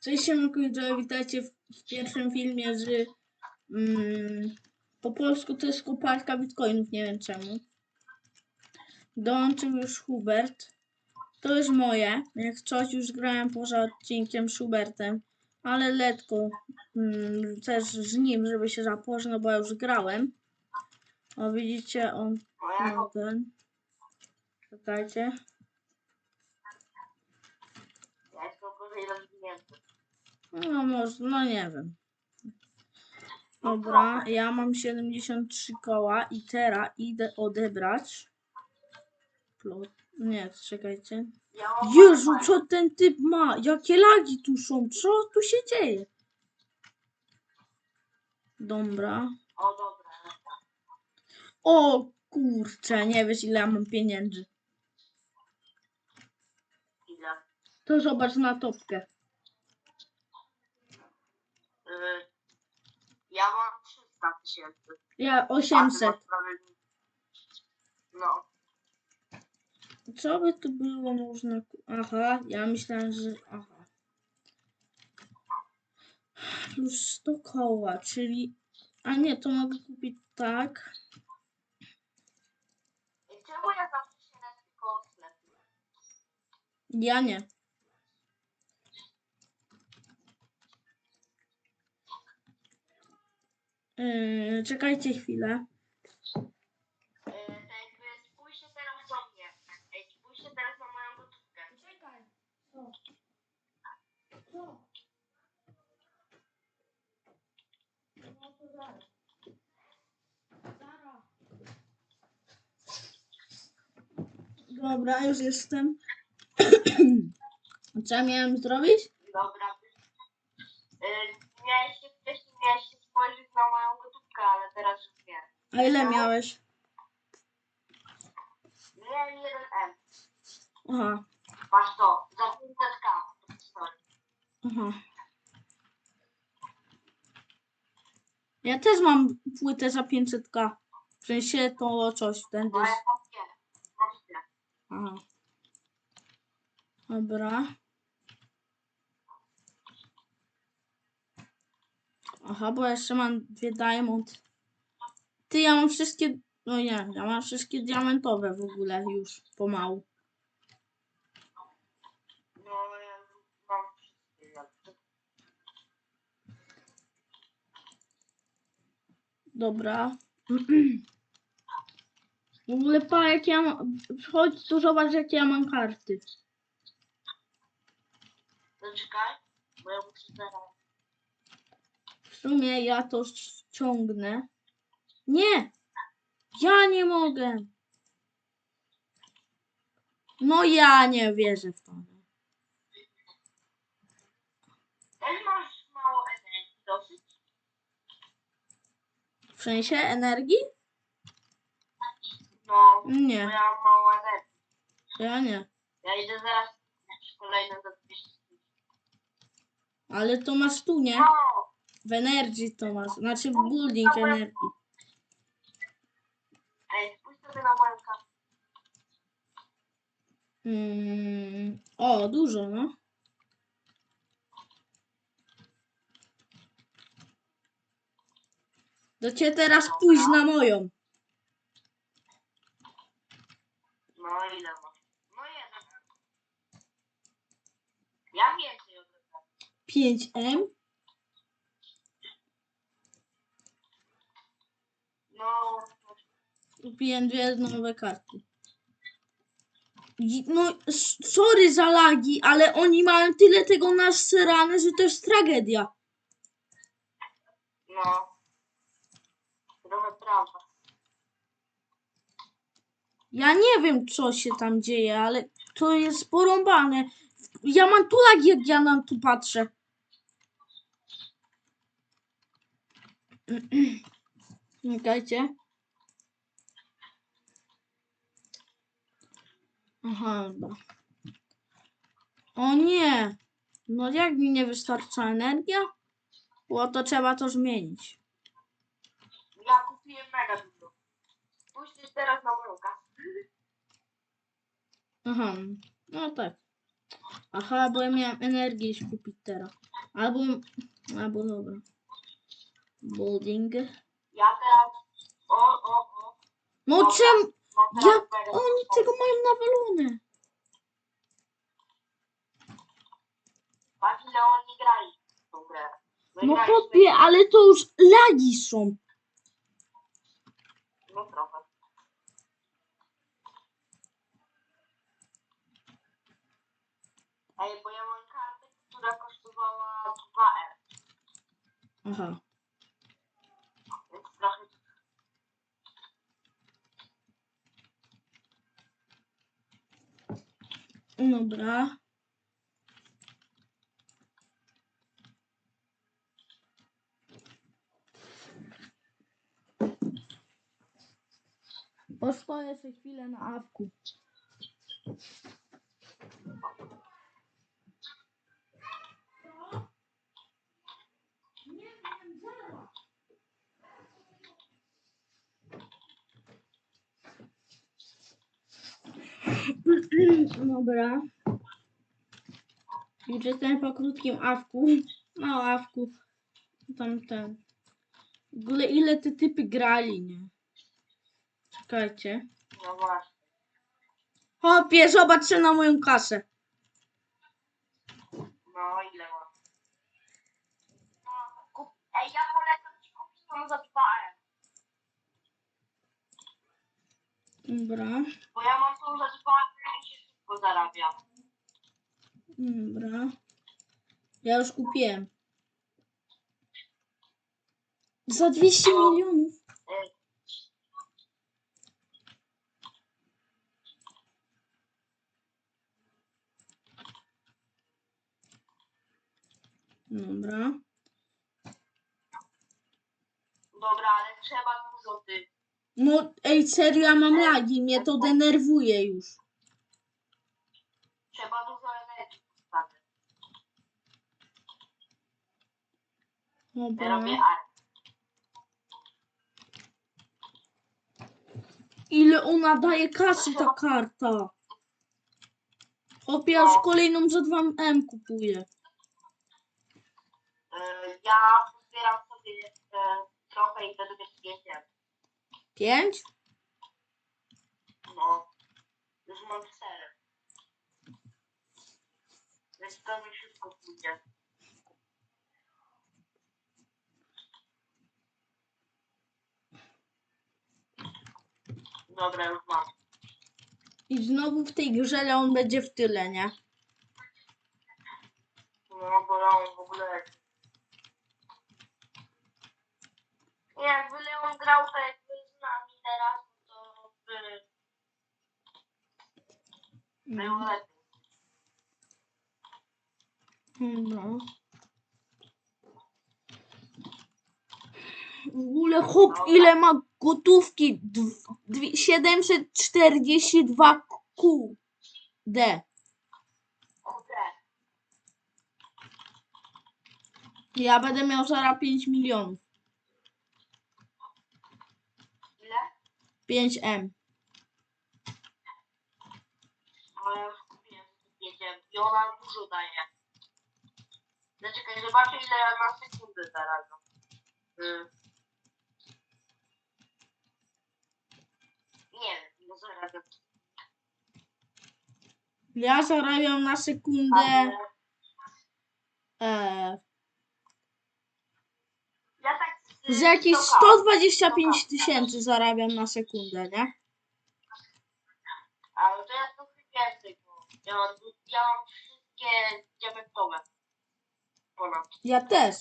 Cześć siemanko, witajcie w, w pierwszym filmie z... Mm, po polsku to jest koparka bitcoinów, nie wiem czemu. Dołączył już Hubert. To jest moje. Jak coś już grałem poza odcinkiem z Hubertem. Ale letko mm, też z nim, żeby się zapoznał, bo ja już grałem. O widzicie, on ma ten. Czekajcie. ja. No może, no nie wiem. Dobra, ja mam 73 koła i teraz idę odebrać. Plot. Nie, czekajcie. Jezu, co ten typ ma? Jakie lagi tu są? Co tu się dzieje? Dobra. O dobra. O kurczę, nie wiesz ile ja mam pieniędzy. Ile? To zobacz na topkę. Y, ja mam 300 tysięcy. Ja A ty 800. masz prawie- No. Co by tu było można... ku- Aha, ja myślałem, że... Aha. Plus 100 koła, czyli... A nie, to mogę kupić tak. I czemu ja zawsze się na tylko? Ja nie. Yy, czekajcie chwilę. Teraz na moją. Co? To. Dobra, już jestem. Co ja miałem zrobić? Dobra. Y, miałeś się wcześniej miałeś się spojrzeć na moją gotówkę, ale teraz już nie. A ile miałeś? Miałem 1M. Aha, Masz to. Za 500k. To stoi. aha. Ja też mam płytę za 500k. W sensie to coś, ten No ja dys. mam dwie. Mam dwie. Aha. Dobra. Aha, bo jeszcze mam dwie diamond. Ty, ja mam wszystkie... No nie, ja mam wszystkie diamentowe w ogóle już, pomału. No ja mam wszystkie. Dobra. W ogóle pa, jak ja mam... Chodź tu zobacz, jakie ja mam karty. Zaczekaj, bo ja muszę zaraz. W sumie ja to ściągnę. Nie! Ja nie mogę! No ja nie wierzę w to. Też masz mało energii dosyć? W sensie energii? No, bo Nie, ja mam mało energii. ja nie. Ja idę zaraz kolejne za 200 Ale to masz tu, nie? No, W energii to masz. Znaczy w building energii. Sobie na moją kartę. Mm, o, dużo, no. Do cię teraz pójść na moją. No ile masz? No jeden. Ja więcej odebrałem. 5M. No, Kupiłem dwie nowe karty. No, sorry za lagi, ale oni mają tyle tego nasrane, że to jest tragedia. no. Trochę prawda. Ja nie wiem, co się tam dzieje, ale to jest porąbane. Ja mam tu lagi, jak ja na tu patrzę. Czekajcie. Aha. O nie! No jak mi nie wystarcza energia? Bo to trzeba to zmienić. Ja kupiłem mega dużo. Spójrzcie teraz na kasę. Aha, no tak. Aha, bo ja miałem energię kupić teraz. Albo, albo dobra. Building. Ja teraz... O, o, o. No czemu? Jak oni tego mają nawalone? Patrz, ile oni grali w tą grę. No kopie, ale to już lagi są. No trochę. Ej, bo ja mam kartę, która kosztowała 2M, Aha. więc trochę... Dobra. Postoję sobie chwilę na awku. Dobra. Już jestem po krótkim awku. No, awku. Tam ten. W ogóle ile te typy grali, nie? Czekajcie. No właśnie. Hopie, zobaczcie na moją kasę. No, ile mam? No, kup... Ej, ja polecam ci kupić tą za 2M, Dobra. bo ja mam tą 2M i się szybko zarabia. Dobra. Ja już kupiłem. Za 200 milionów. Dobra. dobra, ale trzeba dużo tych. No, ej, serio, ja mam lagi. Mnie to denerwuje już. Trzeba dużo energii postawić. Ja Dobra. robię armię. Ile ona daje kasy, ta karta? Hopie, ja już kolejną za 2M kupuję. E, Ja pozbieram sobie e, trochę i wtedy też jedzie. 5? No, już mam cztery. Więc to mi wszystko pójdzie. Dobra, już mam. I znowu w tej grze on będzie w tyle, nie? No, bo Leon w ogóle... Nie, jakby Leon grał tak jakby z nami teraz, to by było lepiej. No. W ogóle hop, ile ma gotówki? Dw- dwie- 742 QD. Kurde, Ja będę miał zaraz 5 milionów. ile? 5M. No ja już kupiłem, i ona dużo daje. Zaczekaj, zobaczę ile ja na sekundę zarabiam. Y. Nie wiem, ile zarabiam. Ja zarabiam na sekundę e, ja tak z, z jakieś stoka- 125 tysięcy zarabiam na sekundę, nie? Ale to ja trochę więcej, bo ja mam, ja mam wszystkie diamentowe. Ponad. Ja też.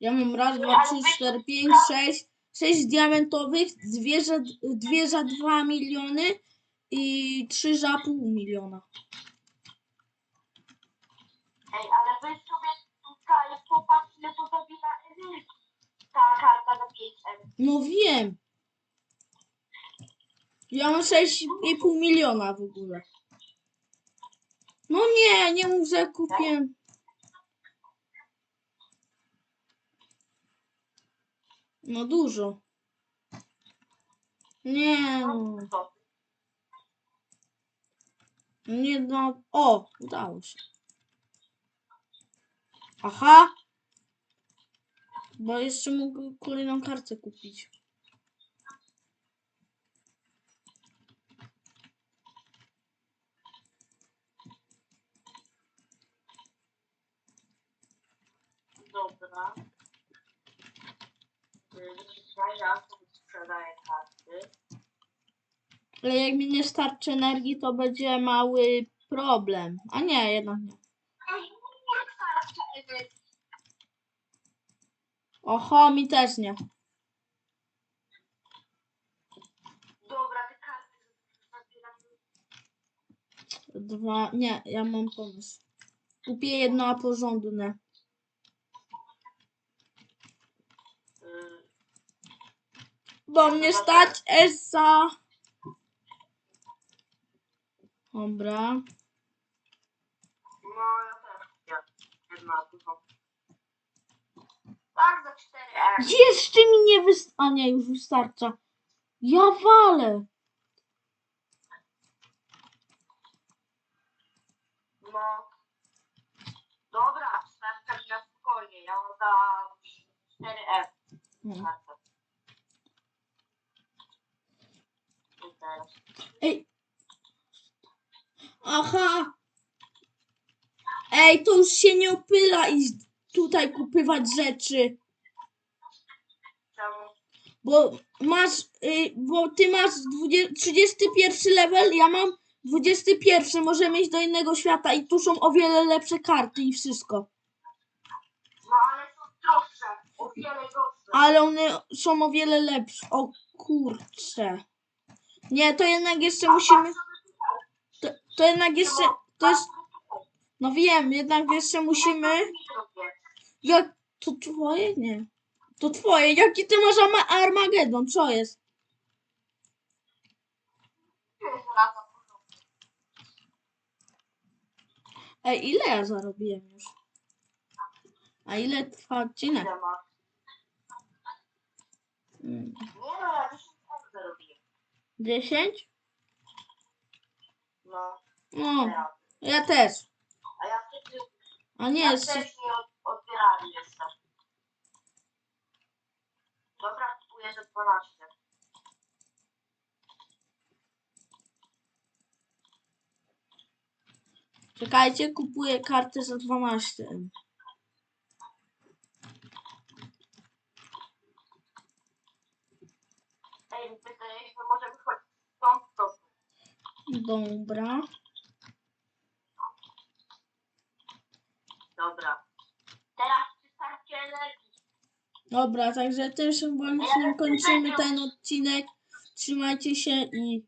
Ja mam raz, dwa, trzy, cztery, pięć, sześć. Sześć diamentowych, dwie za, dwie za 2 miliony i trzy za pół miliona. Ej, ale weź sobie tutaj popatrz, ile to zabiera energii. Ta karta za 5M. No wiem. Ja mam 6,5 miliona w ogóle. Nie, nie że kupiłem. No dużo. Nie? Nie no. O, udało się. Aha. Bo jeszcze mógł kolejną kartę kupić. Dobra. Yy, ja sobie sprzedaję karty. Ale jak mi nie starczy energii, to będzie mały problem. A nie, jednak nie. Nie starczy energii. Oho, mi też nie. Dobra, te karty zabieram. Dwa. Nie, ja mam pomysł. Kupię jedno, a porządne. Yy, Bo mnie stać Esa. Dobra. no, ja też kupię jedna dużo. Tak, za 4 R. Jeszcze mi nie wystarczy. A nie, już wystarcza. Ja walę. No. Dobra, starcza mi na spokojnie. Ja mam za 4 F No. kartę. I teraz. Ej. Aha. Ej, to już się nie opyla i tutaj kupywać rzeczy. Bo masz, y, bo ty masz 20, 31 level, ja mam 21, możemy iść do innego świata i tu są o wiele lepsze karty i wszystko. No ale są droższe. O wiele droższe. Ale one są o wiele lepsze. O kurcze. Nie, to jednak jeszcze musimy, to, to jednak jeszcze, to jest, no wiem, jednak jeszcze musimy, jak, to twoje? Nie. To twoje, jaki ty masz Armagedon, co jest? Ej, ile ja zarobiłem już? A ile trwa odcinek? Ile masz? Mm, Nie no, ja 10 F zarobiłem. 10? No, No, teraz. ja też. A ja wtedy A nie, ja jeszcze, też nie od, odbierali jeszcze. Dobra, kupuję za 12. czekajcie, kupuję kartę za 12. Ej, wydaje się, że stąd to. Dobra. Dobra. Teraz wystarczy energii. Dobra, także tym symbolem kończymy ten odcinek. Trzymajcie się i